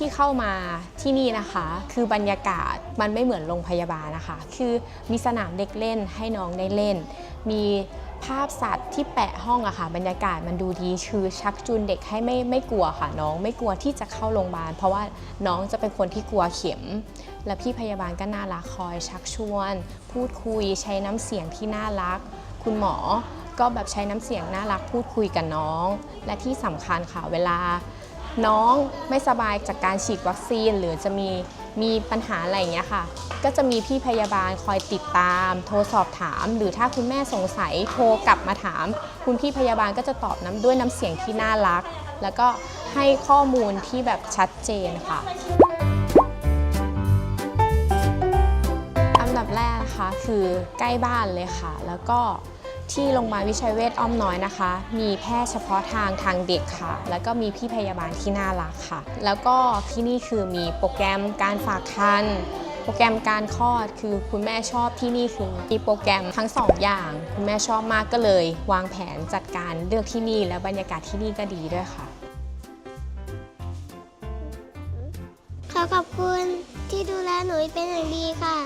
ที่เข้ามาที่นี่นะคะ คือบรรยากาศมันไม่เหมือนโรงพยาบาลนะคะ คือมีสนามเด็กเล่นให้น้องได้เล่น มีภาพสัตว์ที่แปะห้องอะค่ะ บรรยากาศมันดูดีคือชักจูนเด็กให้ไม่ไม่กลัวค่ะ น้องไม่กลัวที่จะเข้าโรงพยาบาล เพราะว่าน้องจะเป็นคนที่กลัวเข็ม และพี่พยาบาลก็น่ารักคอย ชักชวน พูดคุยใช้น้ำเสียงที่น่ารัก คุณหมอก็แบบใช้น้ำเสียงน่ารักพูดคุยกับน้อง และที่สำคัญค่ะเวลา น้องไม่สบายจากการฉีดวัคซีน หรือจะมีมีปัญหาอะไรอย่างเงี้ยค่ะ ก็จะมีพี่พยาบาลคอยติดตาม โทรสอบถาม หรือถ้าคุณแม่สงสัยโทรกลับมาถาม คุณพี่พยาบาลก็จะตอบน้ำด้วยน้ำเสียงที่น่ารัก แล้วก็ให้ข้อมูลที่แบบชัดเจนค่ะอันดับแรกนะคะคือใกล้บ้านเลยค่ะ แล้วก็ ที่โรงพยาบาลวิชัยเวชอ้อมน้อยนะคะ มีแพทย์เฉพาะทางทางเด็กค่ะ แล้วก็มีพี่พยาบาลที่น่ารักค่ะ แล้วก็ที่นี่คือมีโปรแกรมการฝากคันโปรแกรมการคลอดคือคุณแม่ชอบที่นี่คือมีโปรแกรมทั้งสองอย่าง คุณแม่ชอบมากก็เลย วางแผนจัดการเลือกที่นี่แล้วบรรยากาศที่นี่ก็ดีด้วยค่ะ ขอขอบคุณที่ดูแลหนูเป็นอย่างดีค่ะ